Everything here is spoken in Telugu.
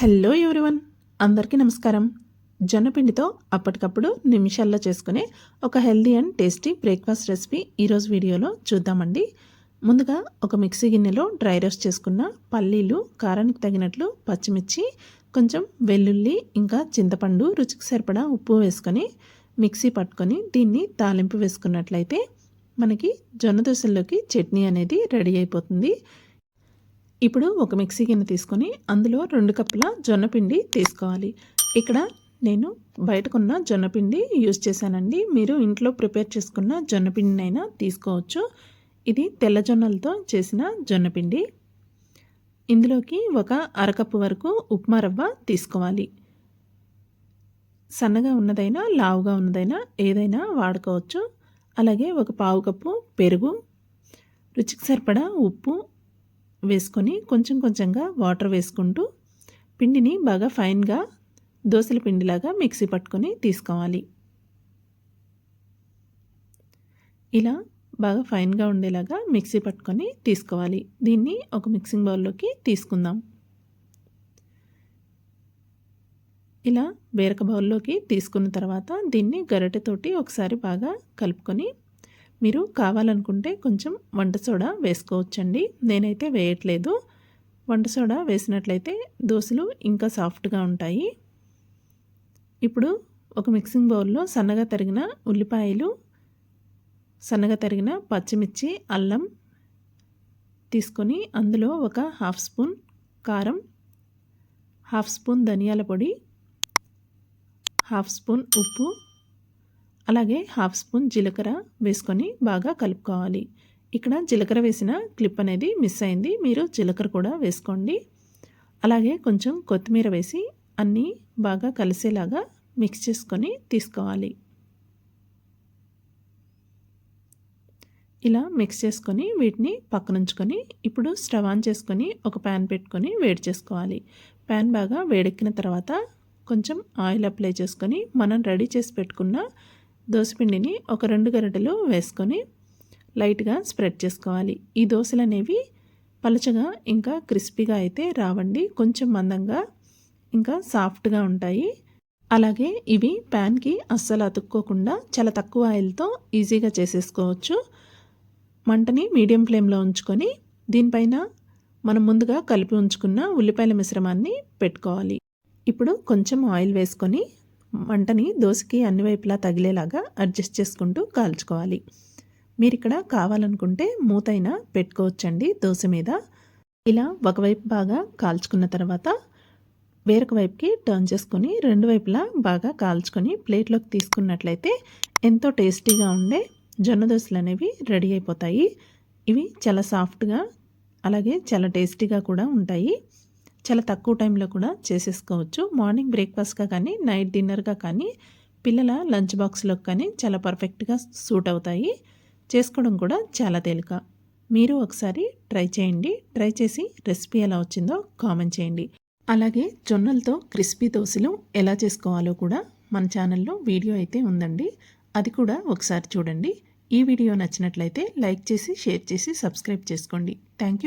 హలో ఎవ్రీవన్ అందరికీ నమస్కారం. జొన్నపిండితో అప్పటికప్పుడు నిమిషాల్లో చేసుకునే ఒక healthy and tasty breakfast recipe ఈరోజు వీడియోలో చూద్దామండి. ముందుగా ఒక మిక్సీ గిన్నెలో డ్రై రోస్ట్ చేసుకున్న పల్లీలు కారానికి తగినట్లు పచ్చిమిర్చి కొంచెం వెల్లుల్లి ఇంకా చింతపండు రుచికి సరిపడా ఉప్పు వేసుకొని మిక్సీ పట్టుకొని దీన్ని తాలింపు వేసుకున్నట్లయితే మనకి జొన్న దోశల్లోకి చట్నీ అనేది రెడీ అయిపోతుంది. ఇప్పుడు ఒక మిక్సీ గిన్నె తీసుకొని అందులో రెండు కప్పుల జొన్నపిండి తీసుకోవాలి. ఇక్కడ నేను బయటకున్న జొన్నపిండి యూజ్ చేశానండి. మీరు ఇంట్లో ప్రిపేర్ చేసుకున్న జొన్నపిండినైనా తీసుకోవచ్చు. ఇది తెల్ల జొన్నలతో చేసిన జొన్నపిండి ఇందులోకి ఒక అరకప్పు వరకు ఉప్మా రవ్వ తీసుకోవాలి. సన్నగా ఉన్నదైనా లావుగా ఉన్నదైనా ఏదైనా వాడుకోవచ్చు. అలాగే ఒక పావు కప్పు పెరుగు రుచికి సరిపడా ఉప్పు వేసుకొని కొంచెం కొంచెంగా వాటర్ వేసుకుంటూ పిండిని బాగా ఫైన్గా దోశల పిండిలాగా మిక్సీ పట్టుకొని తీసుకోవాలి. ఇలా బాగా ఫైన్గా ఉండేలాగా మిక్సీ పట్టుకొని తీసుకోవాలి. దీన్ని ఒక మిక్సింగ్ బౌల్లోకి తీసుకుందాం. ఇలా వేరొక బౌల్లోకి తీసుకున్న తర్వాత దీన్ని గరిటెతోటి ఒకసారి బాగా కలుపుకొని మీరు కావాలనుకుంటే కొంచెం వంట సోడా వేసుకోవచ్చండి. నేనైతే వేయట్లేదు. వంట సోడా వేసినట్లయితే దోశలు ఇంకా సాఫ్ట్గా ఉంటాయి. ఇప్పుడు ఒక మిక్సింగ్ బౌల్లో సన్నగా తరిగిన ఉల్లిపాయలు సన్నగా తరిగిన పచ్చిమిర్చి అల్లం తీసుకొని అందులో ఒక హాఫ్ స్పూన్ కారం హాఫ్ స్పూన్ ధనియాల పొడి హాఫ్ స్పూన్ ఉప్పు అలాగే హాఫ్ స్పూన్ జీలకర్ర వేసుకొని బాగా కలుపుకోవాలి. ఇక్కడ జీలకర్ర వేసిన క్లిప్ అనేది మిస్ అయింది. మీరు జీలకర్ర కూడా వేసుకోండి. అలాగే కొంచెం కొత్తిమీర వేసి అన్నీ బాగా కలిసేలాగా మిక్స్ చేసుకొని తీసుకోవాలి. ఇలా మిక్స్ చేసుకొని వీటిని పక్కనుంచుకొని ఇప్పుడు స్టవ్ ఆన్ చేసుకొని ఒక ప్యాన్ పెట్టుకొని వేడి చేసుకోవాలి. ప్యాన్ బాగా వేడెక్కిన తర్వాత కొంచెం ఆయిల్ అప్లై చేసుకొని మనం రెడీ చేసి పెట్టుకున్న దోశపిండిని ఒక రెండు గరిటెలు వేసుకొని లైట్గా స్ప్రెడ్ చేసుకోవాలి. ఈ దోశలు అనేవి పలచగా ఇంకా క్రిస్పీగా అయితే రావండి. కొంచెం మందంగా ఇంకా సాఫ్ట్గా ఉంటాయి. అలాగే ఇవి ప్యాన్కి అస్సలు అతుక్కోకుండా చాలా తక్కువ ఆయిల్తో ఈజీగా చేసేసుకోవచ్చు. మంటని మీడియం ఫ్లేమ్లో ఉంచుకొని దీనిపైన మనం ముందుగా కలిపి ఉంచుకున్న ఉల్లిపాయల మిశ్రమాన్ని పెట్టుకోవాలి. ఇప్పుడు కొంచెం ఆయిల్ వేసుకొని మంటని దోశకి అన్ని వైపులా తగిలేలాగా అడ్జస్ట్ చేసుకుంటూ కాల్చుకోవాలి. మీరు ఇక్కడ కావాలనుకుంటే మూతైనా పెట్టుకోవచ్చండి దోశ మీద. ఇలా ఒకవైపు బాగా కాల్చుకున్న తర్వాత వేరొక వైపుకి టర్న్ చేసుకొని రెండు వైపులా బాగా కాల్చుకొని ప్లేట్లోకి తీసుకున్నట్లయితే ఎంతో టేస్టీగా ఉండే జొన్న దోశలు అనేవి రెడీ అయిపోతాయి. ఇవి చాలా సాఫ్ట్గా అలాగే చాలా టేస్టీగా కూడా ఉంటాయి. చాలా తక్కువ టైంలో కూడా చేసేసుకోవచ్చు. మార్నింగ్ బ్రేక్ఫాస్ట్గా కానీ నైట్ డిన్నర్గా కానీ పిల్లల లంచ్ బాక్స్లోకి కానీ చాలా పర్ఫెక్ట్గా సూట్ అవుతాయి. చేసుకోవడం కూడా చాలా తేలిక. మీరు ఒకసారి ట్రై చేయండి. ట్రై చేసి రెసిపీ ఎలా వచ్చిందో కామెంట్ చేయండి. అలాగే జొన్నలతో క్రిస్పీ దోశలు ఎలా చేసుకోవాలో కూడా మన ఛానల్లో వీడియో అయితే ఉందండి. అది కూడా ఒకసారి చూడండి. ఈ వీడియో నచ్చినట్లయితే లైక్ చేసి షేర్ చేసి సబ్స్క్రైబ్ చేసుకోండి. థ్యాంక్